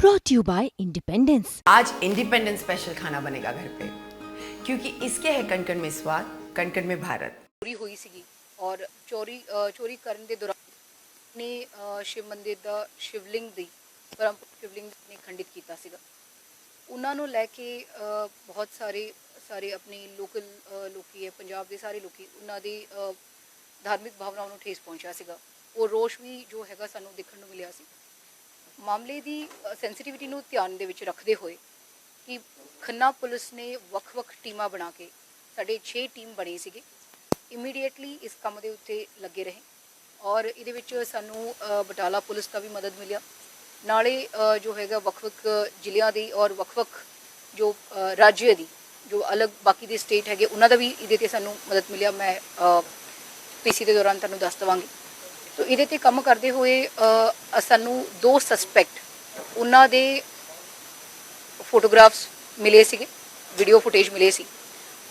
brought to you by Independence. आज independence special खाना बनेगा घर पे क्योंकि इसके है कण कण में स्वाद कण कण में भारत ਚੋਰੀ ਹੋਈ ਸੀਗੀ ਔਰ ਚੋਰੀ ਅ, ਚੋਰੀ ਕਰਨ ਦੇ ਦੌਰਾਨ ਨੇ ਅ, ਸ਼ਿਵ ਮੰਦਿਰ ਦਾ ਸ਼ਿਵਲਿੰਗ ਦੀ ਪਰਮ ਸ਼ਿਵਲਿੰਗ ਨੇ ਖੰਡਿਤ ਕੀਤਾ ਸੀਗਾ ਉਹਨਾਂ ਨੂੰ ਲੈ ਕੇ ਅ, ਬਹੁਤ ਸਾਰੇ ਸਾਰੇ ਆਪਣੇ ਲੋਕਲ ਲੋਕੀ ਹੈ ਪੰਜਾਬ ਦੇ ਸਾਰੇ ਲੋਕੀ ਉਹਨਾਂ ਦੀ ਅ, ਧਾਰਮਿਕ ਭਾਵਨਾਵਾਂ ਨੂੰ ਠੇਸ ਪਹੁੰਚਿਆ ਸੀਗਾ ਉਹ ਰੋਸ਼ ਵੀ ਜੋ ਹੈਗਾ ਸਾਨੂੰ ਦੇਖਣ ਨੂੰ ਮਿਲਿਆ ਸੀ ਮਾਮਲੇ ਦੀ ਸੈਂਸਿਟੀਵਿਟੀ ਨੂੰ ਧਿਆਨ ਦੇ ਵਿੱਚ ਰੱਖਦੇ ਹੋਏ ਕਿ ਖੰਨਾ ਪੁਲਿਸ ਨੇ ਵੱਖ-ਵੱਖ ਟੀਮਾਂ ਬਣਾ ਕੇ ਸਾਡੇ 6 ਟੀਮ ਬਣੇ ਸੀਗੇ। ਇਮੀਡੀਏਟਲੀ ਇਸ ਕੰਮ ਦੇ ਉੱਤੇ ਲੱਗੇ ਰਹੇ ਔਰ ਇਹਦੇ ਵਿੱਚ ਸਾਨੂੰ ਬਟਾਲਾ ਪੁਲਿਸ ਦਾ ਵੀ ਮਦਦ ਮਿਲਿਆ। ਨਾਲੇ ਜੋ ਹੈਗਾ ਵੱਖ-ਵੱਖ ਜ਼ਿਲ੍ਹਿਆਂ ਦੀ ਔਰ ਵੱਖ-ਵੱਖ ਜੋ ਅ, ਦੀ ਜੋ ਅਲੱਗ ਬਾਕੀ ਦੇ ਸਟੇਟ ਹੈਗੇ ਉਹਨਾਂ ਦਾ ਵੀ ਇਹਦੇ ਤੇ ਸਾਨੂੰ ਮਦਦ ਮਿਲਿਆ। ਮੈਂ ਪੀਸੀ ਦੇ ਦੌਰਾਨ ਤੁਹਾਨੂੰ ਦੱਸ ਦਵਾਂਗੀ। ਤੋ ਇਹਦੇ ਤੇ ਕੰਮ ਕਰਦੇ ਹੋਏ ਸਾਨੂੰ ਦੋ ਸਸਪੈਕਟ ਉਹਨਾਂ ਦੇ ਫੋਟੋਗ੍ਰਾਫਸ ਮਿਲੇ ਸੀਗੇ ਵੀਡੀਓ ਫੁਟੇਜ ਮਿਲੇ ਸੀ।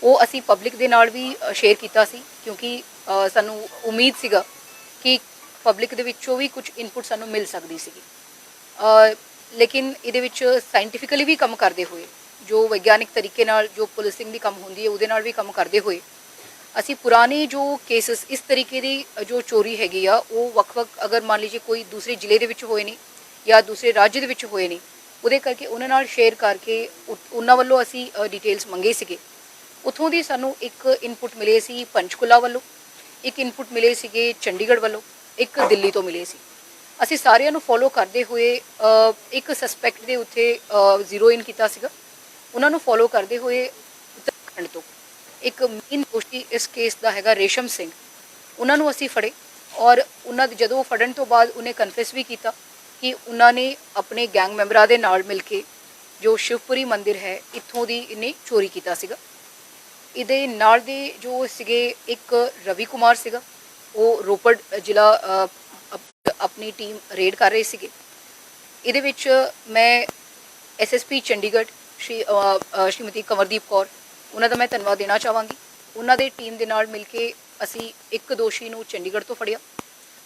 ਉਹ ਅਸੀਂ ਪਬਲਿਕ ਦੇ ਨਾਲ ਵੀ ਸ਼ੇਅਰ ਕੀਤਾ ਸੀ, ਕਿਉਂਕਿ ਸਾਨੂੰ ਉਮੀਦ ਸੀਗਾ ਕਿ ਪਬਲਿਕ ਦੇ ਵਿੱਚੋਂ ਵੀ ਕੁਝ ਇਨਪੁਟ ਸਾਨੂੰ ਮਿਲ ਸਕਦੀ ਸੀਗੀ। ਲੇਕਿਨ ਇਹਦੇ ਵਿੱਚ ਸਾਇੰਟੀਫਿਕਲੀ ਵੀ ਕੰਮ ਕਰਦੇ ਹੋਏ, ਜੋ ਵਿਗਿਆਨਿਕ ਤਰੀਕੇ ਨਾਲ ਜੋ ਪੁਲਿਸਿੰਗ ਦੀ ਕੰਮ ਹੁੰਦੀ ਹੈ, ਉਹਦੇ ਨਾਲ ਵੀ ਕੰਮ ਕਰਦੇ ਹੋਏ ਅਸੀਂ ਪੁਰਾਣੇ ਜੋ ਕੇਸਸ ਇਸ ਤਰੀਕੇ ਦੀ ਜੋ ਚੋਰੀ ਹੈਗੀ ਆ, ਉਹ ਵੱਖ-ਵੱਖ ਅਗਰ ਮੰਨ ਲਈਏ ਕੋਈ ਦੂਸਰੇ ਜ਼ਿਲ੍ਹੇ ਦੇ ਵਿੱਚ ਹੋਏ ਨੇ ਜਾਂ ਦੂਸਰੇ ਰਾਜ ਦੇ ਵਿੱਚ ਹੋਏ ਨੇ, ਉਹਦੇ ਕਰਕੇ ਉਹਨਾਂ ਨਾਲ ਸ਼ੇਅਰ ਕਰਕੇ ਉ- ਉਹਨਾਂ ਵੱਲੋਂ ਅਸੀਂ ਡਿਟੇਲਸ ਮੰਗੇ ਸੀਗੇ। ਉਥੋਂ ਦੀ ਸਾਨੂੰ ਇੱਕ ਇਨਪੁਟ ਮਿਲੇ ਸੀ ਪੰਚਕੁਲਾ ਵੱਲੋਂ, ਇੱਕ ਇਨਪੁਟ ਮਿਲੇ ਸੀਗੇ ਚੰਡੀਗੜ੍ਹ ਵੱਲੋਂ, ਇੱਕ ਦਿੱਲੀ ਤੋਂ ਮਿਲੇ ਸੀ। ਅਸੀਂ ਸਾਰਿਆਂ ਨੂੰ ਫੋਲੋ ਕਰਦੇ ਹੋਏ ਇੱਕ ਸਸਪੈਕਟ ਦੇ ਉੱਤੇ ਜ਼ੀਰੋ ਇਨ ਕੀਤਾ ਸੀਗਾ। ਉਹਨਾਂ ਨੂੰ ਫੋਲੋ ਕਰਦੇ ਹੋਏ ਉੱਤਰਾਖੰਡ ਤੋਂ। ਇੱਕ ਮੇਨ ਦੋਸ਼ੀ ਇਸ ਕੇਸ ਦਾ ਹੈਗਾ ਰੇਸ਼ਮ ਸਿੰਘ। ਉਹਨਾਂ ਨੂੰ ਅਸੀਂ ਫੜੇ ਔਰ ਉਹਨਾਂ ਦੇ ਜਦੋਂ ਫੜਨ ਤੋਂ ਬਾਅਦ ਉਹਨੇ ਕਨਫੈਸ ਵੀ ਕੀਤਾ ਕਿ ਉਹਨਾਂ ਨੇ ਆਪਣੇ ਗੈਂਗ ਮੈਂਬਰਾਂ ਦੇ ਨਾਲ ਮਿਲ ਕੇ ਜੋ ਸ਼ਿਵਪੁਰੀ ਮੰਦਿਰ ਹੈ, ਇੱਥੋਂ ਦੀ ਇਹਨੇ ਚੋਰੀ ਕੀਤਾ ਸੀਗਾ। ਇਹਦੇ ਨਾਲ ਦੇ ਜੋ ਸੀਗੇ ਇੱਕ ਰਵੀ ਕੁਮਾਰ ਸੀਗਾ, ਉਹ ਰੋਪੜ ਜ਼ਿਲ੍ਹਾ ਆਪਣੀ ਟੀਮ ਰੇਡ ਕਰ ਰਹੇ ਸੀਗੇ। ਇਹਦੇ ਵਿੱਚ ਮੈਂ ਐਸਐਸਪੀ ਚੰਡੀਗੜ੍ਹ, ਸ਼੍ਰੀ ਸ਼੍ਰੀਮਤੀ ਕਮਰਦੀਪ ਕੌਰ ਉਹਨਾਂ ਦਾ ਮੈਂ ਧੰਨਵਾਦ ਦੇਣਾ ਚਾਹਾਂਗੀ। ਉਹਨਾਂ ਦੇ ਟੀਮ ਦੇ ਨਾਲ ਮਿਲ ਕੇ ਅਸੀਂ ਇੱਕ ਦੋਸ਼ੀ ਨੂੰ ਚੰਡੀਗੜ੍ਹ ਤੋਂ ਫੜਿਆ।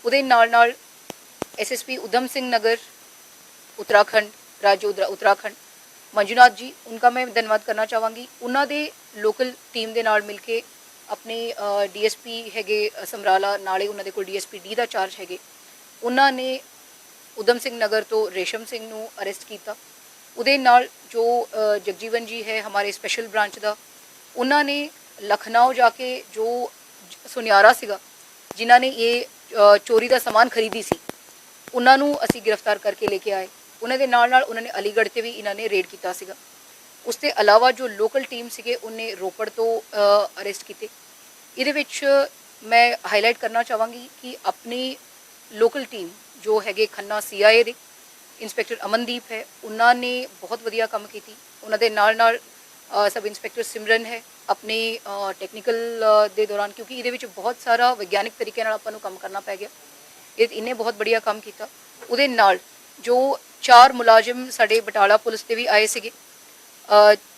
ਉਹਦੇ ਨਾਲ ਨਾਲ ਐਸਐਸਪੀ ਉਦਮ ਸਿੰਘ ਨਗਰ, ਉਤਰਾਖੰਡ, ਰਾਜੂ ਉਤਰਾਖੰਡ, ਮੰਜੂਨਾਥ ਜੀ, ਉਨ੍ਹਾਂ ਮੈਂ ਧੰਨਵਾਦ ਕਰਨਾ ਚਾਹਾਂਗੀ। ਉਹਨਾਂ ਦੇ ਲੋਕਲ ਟੀਮ ਦੇ ਨਾਲ ਮਿਲ ਕੇ ਆਪਣੇ ਡੀਐਸਪੀ ਹੈਗੇ ਸਮਰਾਲਾ, ਨਾਲੇ ਉਹਨਾਂ ਦੇ ਕੋਲ ਡੀਐਸਪੀ ਡੀ ਦਾ ਚਾਰਜ ਹੈਗੇ। ਉਹਨਾਂ ਨੇ ਉਦਮ ਸਿੰਘ ਨਗਰ ਤੋਂ ਰੇਸ਼ਮ ਸਿੰਘ ਨੂੰ ਅਰੈਸਟ ਕੀਤਾ। ਉਹਦੇ ਨਾਲ ਜੋ ਜਗਜੀਵਨ ਜੀ ਹੈ, ਹਮਾਰੇ ਸਪੈਸ਼ਲ ਬ੍ਰਾਂਚ ਦਾ ਉਹਨਾਂ ਨੇ ਲਖਨਊ ਜਾ ਕੇ ਜੋ ਸੁਨਿਆਰਾ ਸੀਗਾ, ਜਿਨ੍ਹਾਂ ਨੇ ਇਹ ਚੋਰੀ ਦਾ ਸਮਾਨ ਖਰੀਦੀ ਸੀ, ਉਹਨਾਂ ਨੂੰ ਅਸੀਂ ਗ੍ਰਿਫਤਾਰ ਕਰਕੇ ਲੈ ਕੇ ਆਏ। ਉਹਨਾਂ ਦੇ ਨਾਲ ਨਾਲ ਉਹਨਾਂ ਨੇ ਅਲੀਗੜ੍ਹ ਤੇ ਵੀ ਇਹਨਾਂ ਨੇ ਰੇਡ ਕੀਤਾ ਸੀਗਾ। ਉਸ ਤੋਂ ਇਲਾਵਾ ਜੋ ਲੋਕਲ ਟੀਮ ਸੀਗੇ, ਉਹਨੇ ਰੋਪੜ ਤੋਂ ਅਰੈਸਟ ਕੀਤੇ। ਇਹਦੇ ਵਿੱਚ ਮੈਂ ਹਾਈਲਾਈਟ ਕਰਨਾ ਚਾਹਾਂਗੀ ਕਿ ਆਪਣੀ ਲੋਕਲ ਟੀਮ ਜੋ ਹੈਗੇ ਖੰਨਾ ਸੀਆਈਏ ਦੇ ਇੰਸਪੈਕਟਰ ਅਮਨਦੀਪ ਹੈ, ਉਹਨਾਂ ਨੇ ਬਹੁਤ ਵਧੀਆ ਕੰਮ ਕੀਤੀ। ਉਹਨਾਂ ਦੇ ਨਾਲ ਨਾਲ ਸਬ ਇੰਸਪੈਕਟਰ ਸਿਮਰਨ ਹੈ ਆਪਣੇ ਟੈਕਨੀਕਲ ਦੇ ਦੌਰਾਨ ਕਿਉਂਕਿ ਇਹਦੇ ਵਿੱਚ ਬਹੁਤ ਸਾਰਾ ਵਿਗਿਆਨਿਕ ਤਰੀਕੇ ਨਾਲ ਆਪਾਂ ਨੂੰ ਕੰਮ ਕਰਨਾ ਪੈ ਗਿਆ ਇਹ ਇਹਨੇ ਬਹੁਤ ਬੜੀਆ ਕੰਮ ਕੀਤਾ ਉਹਦੇ ਨਾਲ ਜੋ ਚਾਰ ਮੁਲਾਜ਼ਮ ਸਾਡੇ ਬਟਾਲਾ ਪੁਲਿਸ ਦੇ ਵੀ ਆਏ ਸੀਗੇ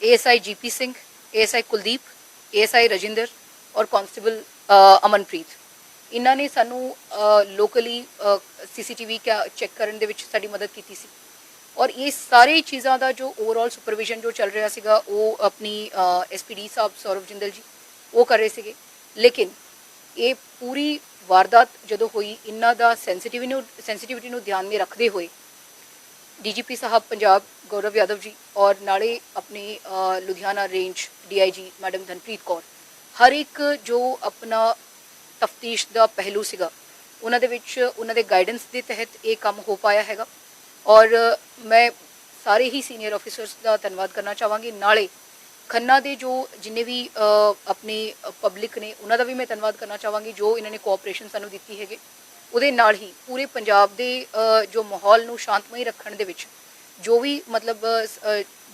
ASI GP Singh ASI Kuldeep ASI Rajinder ਔਰ ਕਾਂਸਟੇਬਲ ਅਮਨਪ੍ਰੀਤ ਇਹਨਾਂ ਨੇ ਸਾਨੂੰ ਲੋਕਲੀ ਸੀਸੀਟੀਵੀ ਚੈੱਕ ਕਰਨ ਦੇ ਵਿੱਚ ਸਾਡੀ ਮਦਦ ਕੀਤੀ ਸੀ ਔਰ ਇਹ ਸਾਰੇ ਚੀਜ਼ਾਂ ਦਾ ਜੋ ਓਵਰਆਲ ਸੁਪਰਵਿਜ਼ਨ ਜੋ ਚੱਲ ਰਿਹਾ ਸੀਗਾ, ਉਹ ਆਪਣੀ ਐਸਪੀਡੀ ਸਾਹਿਬ ਸੌਰਵ ਜਿੰਦਲ ਜੀ, ਉਹ ਕਰ ਰਹੇ ਸੀਗੇ। ਲੇਕਿਨ ਇਹ ਪੂਰੀ ਵਾਰਦਾਤ ਜਦੋਂ ਹੋਈ, ਇਹਨਾਂ ਦਾ ਸੈਂਸਿਟੀਵਿਟੀ ਨੂੰ ਸੈਂਸਿਟੀਵਿਟੀ ਨੂੰ ਧਿਆਨ ਵਿੱਚ ਰੱਖਦੇ ਹੋਏ ਡੀਜੀਪੀ ਸਾਹਿਬ ਪੰਜਾਬ, ਗੌਰਵ ਯਾਦਵ ਜੀ ਔਰ ਨਾਲੇ ਆਪਣੀ Ludhiana range DIG madam Dhanpreet Kaur, ਹਰ ਇੱਕ ਜੋ ਆਪਣਾ ਤਫਤੀਸ਼ ਦਾ ਪਹਿਲੂ ਸੀਗਾ, ਉਹਨਾਂ ਦੇ ਵਿੱਚ, ਉਹਨਾਂ ਦੇ ਗਾਈਡੈਂਸ ਦੇ ਤਹਿਤ ਇਹ ਕੰਮ ਹੋ ਪਾਇਆ ਹੈਗਾ। ਔਰ ਮੈਂ ਸਾਰੇ ਹੀ ਸੀਨੀਅਰ ਆਫੀਸਰਸ ਦਾ ਧੰਨਵਾਦ ਕਰਨਾ ਚਾਹਾਂਗੀ। ਨਾਲੇ ਖੰਨਾ ਦੇ ਜੋ ਜਿੰਨੇ ਵੀ ਆਪਣੇ ਪਬਲਿਕ ਨੇ, ਉਹਨਾਂ ਦਾ ਵੀ ਮੈਂ ਧੰਨਵਾਦ ਕਰਨਾ ਚਾਹਾਂਗੀ, ਜੋ ਇਹਨਾਂ ਨੇ ਕੋਆਪਰੇਸ਼ਨ ਸਾਨੂੰ ਦਿੱਤੀ ਹੈਗੇ। ਉਹਦੇ ਨਾਲ ਹੀ ਪੂਰੇ ਪੰਜਾਬ ਦੇ ਜੋ ਮਾਹੌਲ ਨੂੰ ਸ਼ਾਂਤਮਈ ਰੱਖਣ ਦੇ ਵਿੱਚ ਜੋ ਵੀ ਮਤਲਬ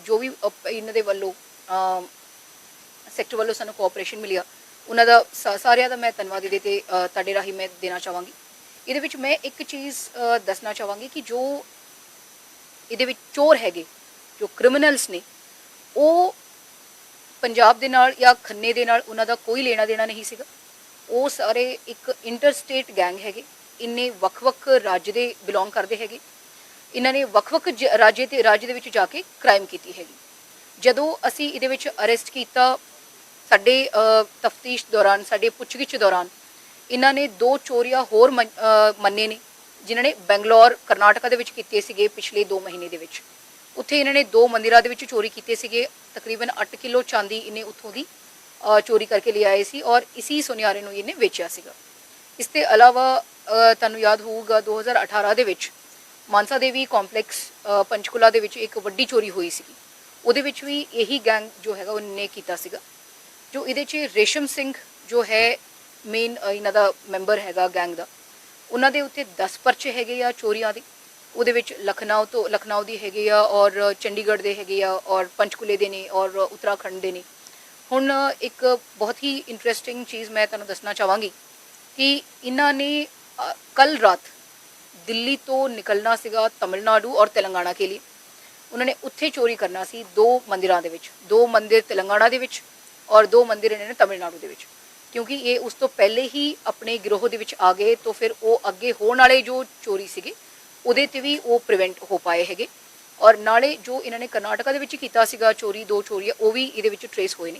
ਜੋ ਵੀ ਇਹਨਾਂ ਦੇ ਵੱਲੋਂ ਸੈਕਟਰ ਵੱਲੋਂ ਸਾਨੂੰ ਕੋਆਪਰੇਸ਼ਨ ਮਿਲਿਆ, ਉਹਨਾਂ ਦਾ ਸਾ- ਸਾਰਿਆਂ ਦਾ ਮੈਂ ਧੰਨਵਾਦ ਇਹਦੇ ਤੇ ਤੁਹਾਡੇ ਰਾਹੀਂ ਮੈਂ ਦੇਣਾ ਚਾਹਾਂਗੀ। ਇਹਦੇ ਵਿੱਚ ਮੈਂ ਇੱਕ ਚੀਜ਼ ਦੱਸਣਾ ਚਾਹਾਂਗੀ ਕਿ ਜੋ ਇਹਦੇ ਵਿੱਚ ਚੋਰ ਹੈਗੇ, ਜੋ ਕ੍ਰਿਮੀਨਲਸ ਨੇ, ਉਹ ਪੰਜਾਬ ਦੇ ਨਾਲ ਜਾਂ ਖੰਨੇ ਦੇ ਨਾਲ ਉਹਨਾਂ ਦਾ ਕੋਈ ਲੈਣਾ ਦੇਣਾ ਨਹੀਂ ਸੀਗਾ। ਉਹ ਸਾਰੇ ਇੱਕ ਇੰਟਰਸਟੇਟ ਗੈਂਗ ਹੈਗੇ, ਇੰਨੇ ਵੱਖ-ਵੱਖ ਰਾਜ ਦੇ ਬਿਲੋਂਗ ਕਰਦੇ ਹੈਗੇ। ਇਹਨਾਂ ਨੇ ਵੱਖ-ਵੱਖ ਜ- ਰਾਜੇ ਤੇ, ਰਾਜ ਦੇ ਵਿੱਚ ਜਾ ਕੇ ਕ੍ਰਾਈਮ ਕੀਤੀ ਹੈਗੀ। ਜਦੋਂ ਅਸੀਂ ਇਹਦੇ ਵਿੱਚ ਅਰੈਸਟ ਕੀਤਾ, ਸਾਡੇ ਤਫਤੀਸ਼ ਦੌਰਾਨ, ਸਾਡੇ ਪੁੱਛਗਿੱਛ ਦੌਰਾਨ, ਇਹਨਾਂ ਨੇ ਦੋ ਚੋਰੀਆਂ ਹੋਰ ਮੰਨੇ ਨੇ। ਜਿਨ੍ਹਾਂ ਨੇ ਬੰਗਲੌਰ ਕਰਨਾਟਕਾ ਦੇ ਵਿੱਚ ਕੀਤੇ ਸੀਗੇ ਪਿਛਲੇ 2 ਮਹੀਨੇ ਦੇ ਵਿੱਚ। ਉੱਥੇ ਇਹਨਾਂ ਨੇ ਦੋ ਮੰਦਿਰਾਂ ਦੇ ਵਿੱਚ ਚੋਰੀ ਕੀਤੇ ਸੀਗੇ। ਤਕਰੀਬਨ 8 ਕਿਲੋ ਚਾਂਦੀ ਇਹਨੇ ਉੱਥੋਂ ਦੀ ਚੋਰੀ ਕਰਕੇ ਲਿਆਏ ਸੀ ਔਰ ਇਸੀ ਸੁਨਿਆਰੇ ਨੂੰ ਇਹਨੇ ਵੇਚਿਆ ਸੀਗਾ। ਇਸ ਤੋਂ ਇਲਾਵਾ ਤੁਹਾਨੂੰ ਯਾਦ ਹੋਊਗਾ 2018 ਦੇ ਵਿੱਚ ਮਾਨਸਾ ਦੇਵੀ ਕੰਪਲੈਕਸ ਅ, ਪੰਚਕੁਲਾ ਦੇ ਵਿੱਚ ਇੱਕ ਵੱਡੀ ਚੋਰੀ ਹੋਈ ਸੀਗੀ ਉਹਦੇ ਵਿੱਚ ਵੀ ਇਹੀ ਗੈਂਗ ਜੋ ਹੈਗਾ ਉਹਨੇ ਕੀਤਾ ਸੀਗਾ। ਜੋ ਇਹਦੇ 'ਚ ਰੇਸ਼ਮ ਸਿੰਘ ਜੋ ਹੈ ਮੇਨ ਇਹਨਾਂ ਦਾ ਮੈਂਬਰ ਹੈਗਾ ਗੈਂਗ ਦਾ। ਉਹਨਾਂ ਦੇ ਉੱਤੇ 10 ਪਰਚੇ ਹੈਗੇ ਆ ਚੋਰੀਆਂ ਦੇ। ਉਹਦੇ ਵਿੱਚ ਲਖਨਊ ਤੋਂ, ਲਖਨਊ ਦੀ ਹੈਗੇ ਆ ਔਰ ਚੰਡੀਗੜ੍ਹ ਦੇ ਹੈਗੇ ਆ ਔਰ ਪੰਚਕੁਲੇ ਦੇ ਨੇ ਔਰ ਉੱਤਰਾਖੰਡ ਦੇ ਨੇ। ਹੁਣ ਇੱਕ ਬਹੁਤ ਹੀ ਇੰਟਰਸਟਿੰਗ ਚੀਜ਼ ਮੈਂ ਤੁਹਾਨੂੰ ਦੱਸਣਾ ਚਾਹਾਂਗੀ ਕਿ ਇਹਨਾਂ ਨੇ ਕੱਲ ਰਾਤ ਦਿੱਲੀ ਤੋਂ ਨਿਕਲਣਾ ਸੀਗਾ ਤਮਿਲਨਾਡੂ ਔਰ ਤੇਲੰਗਾਨਾ ਕੇ ਲਈ ਉਹਨਾਂ ਨੇ ਉੱਥੇ ਚੋਰੀ ਕਰਨਾ ਸੀ ਦੋ ਮੰਦਿਰਾਂ ਦੇ ਵਿੱਚ, ਦੋ ਮੰਦਿਰ ਤੇਲੰਗਾਨਾ ਦੇ ਵਿੱਚ ਔਰ ਦੋ ਮੰਦਿਰ ਇਹਨਾਂ ਨੇ ਤਮਿਲਨਾਡੂ ਦੇ ਵਿੱਚ। ਕਿਉਂਕਿ ਇਹ ਉਸ ਤੋਂ ਪਹਿਲੇ ਹੀ ਆਪਣੇ ਗਿਰੋਹ ਦੇ ਵਿੱਚ ਆ ਗਏ, ਤਾਂ ਫਿਰ ਉਹ ਅੱਗੇ ਹੋਣ ਵਾਲੇ ਜੋ ਚੋਰੀ ਸੀਗੇ, ਉਹਦੇ ਤੇ ਵੀ ਉਹ ਪ੍ਰੀਵੈਂਟ ਹੋ ਪਾਏ ਹੈਗੇ। ਔਰ ਨਾਲੇ ਜੋ ਇਹਨਾਂ ਨੇ ਕਰਨਾਟਕਾ ਦੇ ਵਿੱਚ ਕੀਤਾ ਸੀਗਾ ਚੋਰੀ, ਦੋ ਚੋਰੀਆਂ ਉਹ ਵੀ ਇਹਦੇ ਵਿੱਚ ਟਰੇਸ ਹੋਏ ਨੇ।